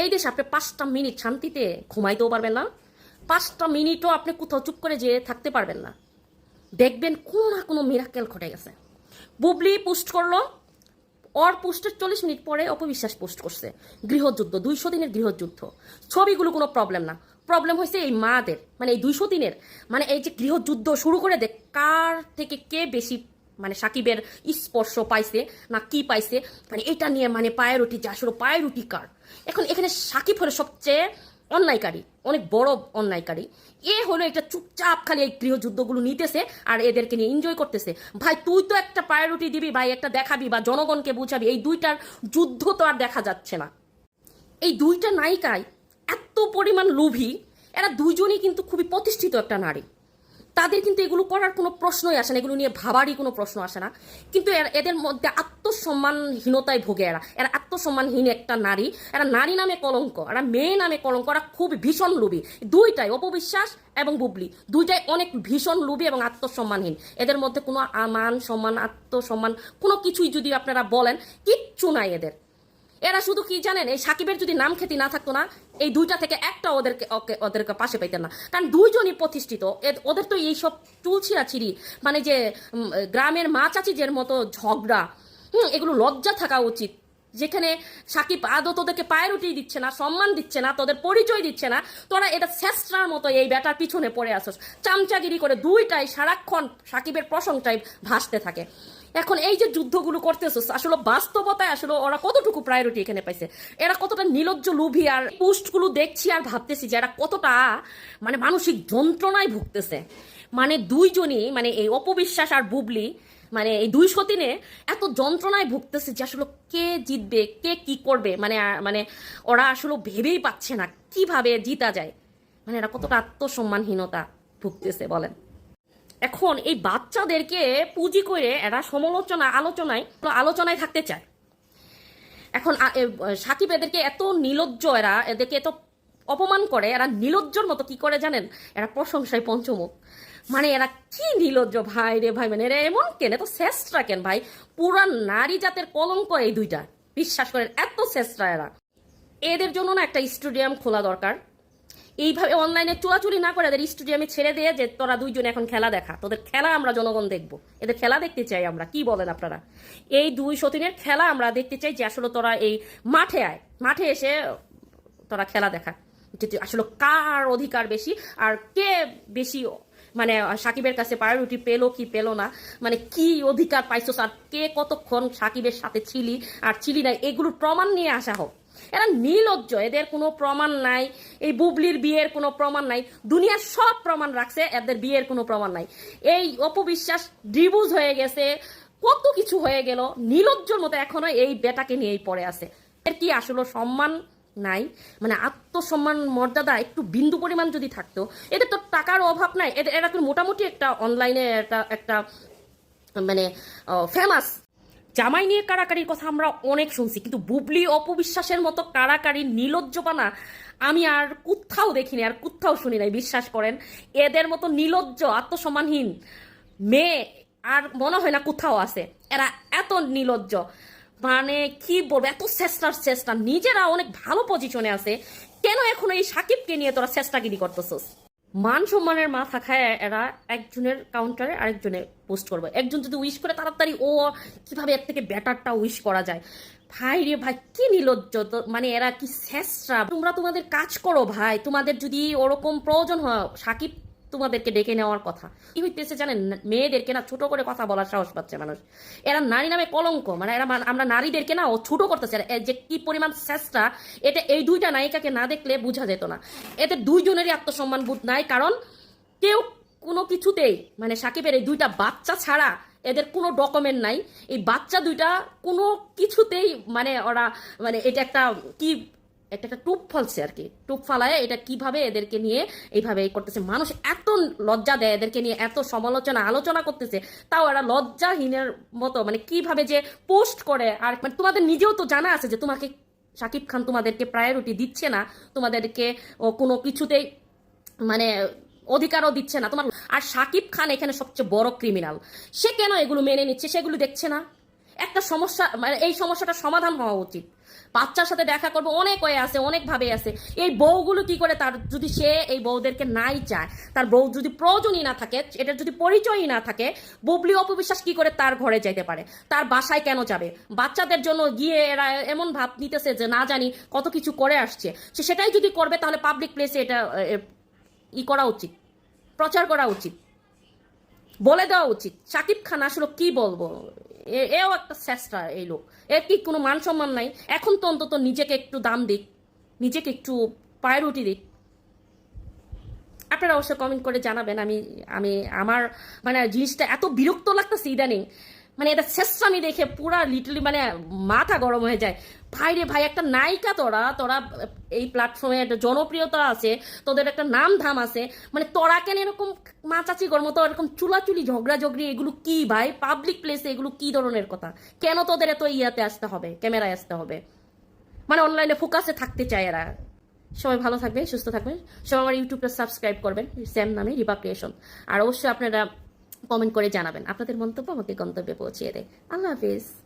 এই দেশে আপনি পাঁচটা মিনিট শান্তিতে ঘুমাইতেও পারবেন না। পাঁচটা মিনিটও আপনি কোথাও চুপ করে যেয়ে থাকতে পারবেন না। দেখবেন কোনো না কোনো মিরাক্কেল ঘটে গেছে। বুবলি পোস্ট করল, ওর পোস্টের চল্লিশ মিনিট পরে অপবিশ্বাস পোস্ট করছে। গৃহযুদ্ধ, দুইশো দিনের গৃহযুদ্ধ। ছবিগুলো কোনো প্রবলেম না। প্রবলেম হয়েছে এই মাদের মানে এই দুইশো দিনের। মানে এই যে গৃহযুদ্ধ শুরু করে দেখ কার থেকে কে বেশি মানে সাকিবের স্পর্শ পাইছে না কি পাইছে মানে এটা নিয়ে মানে পায়ের উঠি যে আসলে পায়ের উঠি কার। এখন এখানে সাকিব হলো সবচেয়ে অন্যায়কারী, অনেক বড় অন্যায়কারী। এ হলো একটা চুপচাপ খালি এই গৃহযুদ্ধগুলো নিতেছে আর এদেরকে নিয়ে এনজয় করতেছে। ভাই, তুই তো একটা প্রায়োরিটি দিবি, ভাই, একটা দেখাবি বা জনগণকে বুঝাবি, এই দুইটার যুদ্ধ তো আর দেখা যাচ্ছে না। এই দুইটা নায়িকায় এত পরিমাণ লোভী, এরা দুইজনই কিন্তু খুবই প্রতিষ্ঠিত একটা নারী। তাদের কিন্তু এগুলো করার কোনো প্রশ্নই আসে না, এগুলো নিয়ে ভাবারই কোনো প্রশ্ন আসে না। কিন্তু এদের মধ্যে আত্মসম্মানহীনতায় ভোগে এরা। এরা আত্মসম্মানহীন একটা নারী। এরা নারী নামে কলঙ্ক, এরা মেয়ে নামে কলঙ্ক, এরা খুব ভীষণ লোভী। দুইটাই অপবিশ্বাস এবং বুবলি। দুইটাই অনেক ভীষণ লোভী এবং আত্মসম্মানহীন। এদের মধ্যে কোনো মান সম্মান, আত্মসম্মান, কোনো কিছুই যদি আপনারা বলেন, কিচ্ছু নাই এদের। এরা শুধু কি জানেন? এই সাকিবের যদি নাম খ্যাতি না থাকতো না, এই দুইটা থেকে একটা ওদেরকে, ওকে- ওদেরকে পাশে পাইতেন না। কারণ দুইজনই প্রতিষ্ঠিত। ওদের তো এইসব চুলছিরা ছিড়ি। মানে যে গ্রামের মা চাচিদের মতো ঝগড়া, হুম, এগুলো লজ্জা থাকা উচিত। যেখানে সাকিব আদৌ তোদেরকে পায়ের উঠিয়ে দিচ্ছে না, সম্মান দিচ্ছে না, তোদের পরিচয় দিচ্ছে না, তোরা এটা শেষরার মতো এই ব্যাটার পিছনে পড়ে আসোস। চামচাগিরি করে দুইটাই সারাক্ষণ সাকিবের প্রশংসায় ভাসতে থাকে। এখন এই যে যুদ্ধগুলো করতেছে, আসলে বাস্তবতায় আসলে ওরা কতটুকু প্রায়োরিটি এখানে পাইছে? এরা কতটা নিলজ্জ লুভি আর পোস্টগুলো দেখছি আর ভাবতেছি যে এরা কতটা মানে মানসিক যন্ত্রণায় ভুগতেছে। মানে দুইজনই মানে এই অপবিশ্বাস আর বুবলি মানে এই দুই সতিনে এত যন্ত্রণায় ভুগতেছে যে আসলে কে জিতবে, কে কি করবে? মানে মানে ওরা আসলে ভেবেই পাচ্ছে না কীভাবে জিতা যায়। মানে এরা কতটা আত্মসম্মানহীনতা ভুগতেছে বলেন। এখন এই বাচ্চাদেরকে পুঁজি করে এরা সমালোচনা, আলোচনায় আলোচনায় থাকতে চায়। এখন সাকিব এদেরকে এত নিলজ্জ, এরা এদেরকে এত অপমান করে, এরা নিলজ্জর মতো কি করে জানেন? এরা প্রশংসায় পঞ্চমুখ। মানে এরা কি নিলজ্জ? ভাই রে ভাই মানে এরা এমন কেন? এত শ্রেষ্ঠরা কেন ভাই? পুরা নারী জাতের কলঙ্ক এই দুইটা। বিশ্বাস করেন, এত শ্রেষ্ঠরা এরা। এদের জন্য না একটা স্টেডিয়াম খোলা দরকার। এইভাবে অনলাইনে চোরাচুরি না করে এদের স্টেডিয়ামে ছেড়ে দিয়ে যে তোরা দুইজন এখন খেলা দেখা। তোদের খেলা আমরা জনগণ দেখব। এদের খেলা দেখতে চাই আমরা, কি বলেন আপনারা? এই দুই সতীনের খেলা আমরা দেখতে চাই যে আসলে তোরা এই মাঠে আয়। মাঠে এসে তোরা খেলা দেখা। আসলে কার অধিকার বেশি আর কে বেশি মানে সাকিবের কাছে প্রায়োরিটি পেল কি পেল না? মানে কি অধিকার পাইছো আর কে কতক্ষণ সাকিবের সাথে ছিলি আর ছিলি না? এগুলোর প্রমাণ নিয়ে আসা হোক। এরা নির্লজ্জ এদের কোনো প্রমাণ নাই। এই বুবলির বিয়ের কোনো প্রমাণ নাই। দুনিয়ার সব প্রমাণ রাখছে, এদের বিয়ের কোনো প্রমাণ নাই। এই অপবিশ্বাস ডিভোর্স হয়ে গেছে, কত কিছু হয়ে গেল। নির্লজ্জর মতো এখনও এই বেটাকে নিয়েই পড়ে আছে। এর কি আসলে সম্মান নাই? মানে আত্মসম্মান মর্যাদা একটু বিন্দু পরিমাণ যদি থাকতো, এদের তো টাকার অভাব নাই। এদের এরা মোটামুটি একটা অনলাইনে একটা একটা মানে ফেমাস জামাই নিয়ে কারাকারির কথা আমরা অনেক শুনছি, কিন্তু বুবলি অপবিশ্বাসের মতো কারাকারি নিলজ্জপানা আমি আর কোথাও দেখিনি, আর কোথাও শুনি নাই, বিশ্বাস করেন। এদের মতো নিলজ্জ, আত্মসম্মানহীন মেয়ে আর মনে হয় না কোথাও আছে। এরা এত নিলজ্জ। মানে কি বলব, এত চেষ্টার চেষ্টা। নিজেরা অনেক ভালো পজিশনে আছে। কেন এখন এই সাকিবকে নিয়ে তোরা চেষ্টাগিরি করতেছস? মান সম্মানের মাথা খায় এরা একজনের কাউন্টারে আরেকজনে পোস্ট করবে। একজন যদি উইশ করে তাড়াতাড়ি ও কীভাবে এর থেকে ব্যাটারটা উইশ করা যায়। ভাই রে ভাই, কি নিলজ্জ মানে এরা কি শেষরা? তোমরা তোমাদের কাজ করো ভাই। তোমাদের যদি ওরকম প্রয়োজন হয়, সাকিব তোমাদেরকে ডেকে নেওয়ার কথা। কি হইতেছে জানেন, মেয়েদেরকে না ছোট করে কথা বলার সাহস পাচ্ছে মানুষ। এরা নারী নামে কলঙ্ক মানে এরা আমরা নারীদেরকে না ও ছোট করতেছে। যে কি পরিমাণ চেষ্টা এটা এই দুইটা নায়িকাকে না দেখলে বোঝা যেত না। এতে দুইজনেরই আত্মসম্মান বোধ নাই, কারণ কেউ কোনো কিছুতেই মানে সাকিবের এই দুইটা বাচ্চা ছাড়া এদের কোনো ডকুমেন্ট নাই। এই বাচ্চা দুইটা কোনো কিছুতেই মানে ওরা মানে এটা একটা কি এটা একটা টুপ ফলছে আর কি। টুপ ফালায় এটা কীভাবে এদেরকে নিয়ে এইভাবে এই করতেছে? মানুষ এত লজ্জা দেয় এদেরকে নিয়ে, এত সমালোচনা, আলোচনা করতেছে, তাও এরা লজ্জাহীনের মতো মানে কীভাবে যে পোস্ট করে আর মানে তোমাদের নিজেও তো জানা আছে যে তোমাকে শাকিব খান তোমাদেরকে প্রায়োরিটি দিচ্ছে না, তোমাদেরকে কোনো কিছুতেই মানে অধিকারও দিচ্ছে না। তোমার, আর সাকিব খান এখানে সবচেয়ে বড় ক্রিমিনাল সে কেন এগুলো মেনে নিচ্ছে? সেগুলো দেখছে না? একটা সমস্যা মানে এই সমস্যাটা সমাধান হওয়া উচিত। বাচ্চার সাথে দেখা করব, অনেক হয়ে আছে, অনেক ভাবে আছে। এই বউগুলো কি করে তার, যদি সে এই বউদেরকে নাই চায়, তার বউ যদি প্রয়োজনই না থাকে এটার যদি পরিচয়ই না থাকে, বুবলি অপবিশ্বাস কি করে তার ঘরে যাইতে পারে? তার বাসায় কেন যাবে? বাচ্চাদের জন্য গিয়ে এরা এমন ভাব নিতেছে যে না জানি কত কিছু করে আসছে। সে সেটাই যদি করবে, তাহলে পাবলিক প্লেসে এটা ই করা উচিত, প্রচার করা উচিত। বলে দেওয়া উচিত। সাকিব খান আসলে কি বলব? এও একটা চেষ্টা এই লোক। এর কি কোনো মান সম্মান নাই? এখন তো অন্তত নিজেকে একটু দাম দিক। নিজেকে একটু প্রায়োরিটি দিক। আপনারা অবশ্যই কমেন্ট করে জানাবেন। আমি আমি, আমার মানে জিনিসটা এত বিরক্ত লাগতেছে ইদানিং। মানে এটা শেষরামি দেখে পুরা লিটলি মানে মাথা গরম হয়ে যায়। ভাই রে ভাই, একটা নায়িকা তোরা তোরা এই প্ল্যাটফর্মে একটা জনপ্রিয়তা আছে, তোদের একটা নাম ধাম আছে মানে তোরা কেন এরকম মাচাচি গর মতো এরকম চুলাচুলি ঝগড়া ঝগড়ি এগুলো কি ভাই? পাবলিক প্লেসে এগুলো কি ধরনের কথা? কেন তোদের এত ইয়াতে আসতে হবে, ক্যামেরায় আসতে হবে? মানে অনলাইনে ফোকাসে থাকতে চায় এরা। সবাই ভালো থাকবে সুস্থ থাকবেন। সবাই আমার ইউটিউবটা সাবস্ক্রাইব করবেন সেম নামে রিপা ক্রিয়েশন আর অবশ্যই আপনারা কমেন্ট করে জানাবেন। আপনাদের মন্তব্য আমাকে গন্তব্যে পৌঁছিয়ে দেয়। আল্লাহ হাফিজ।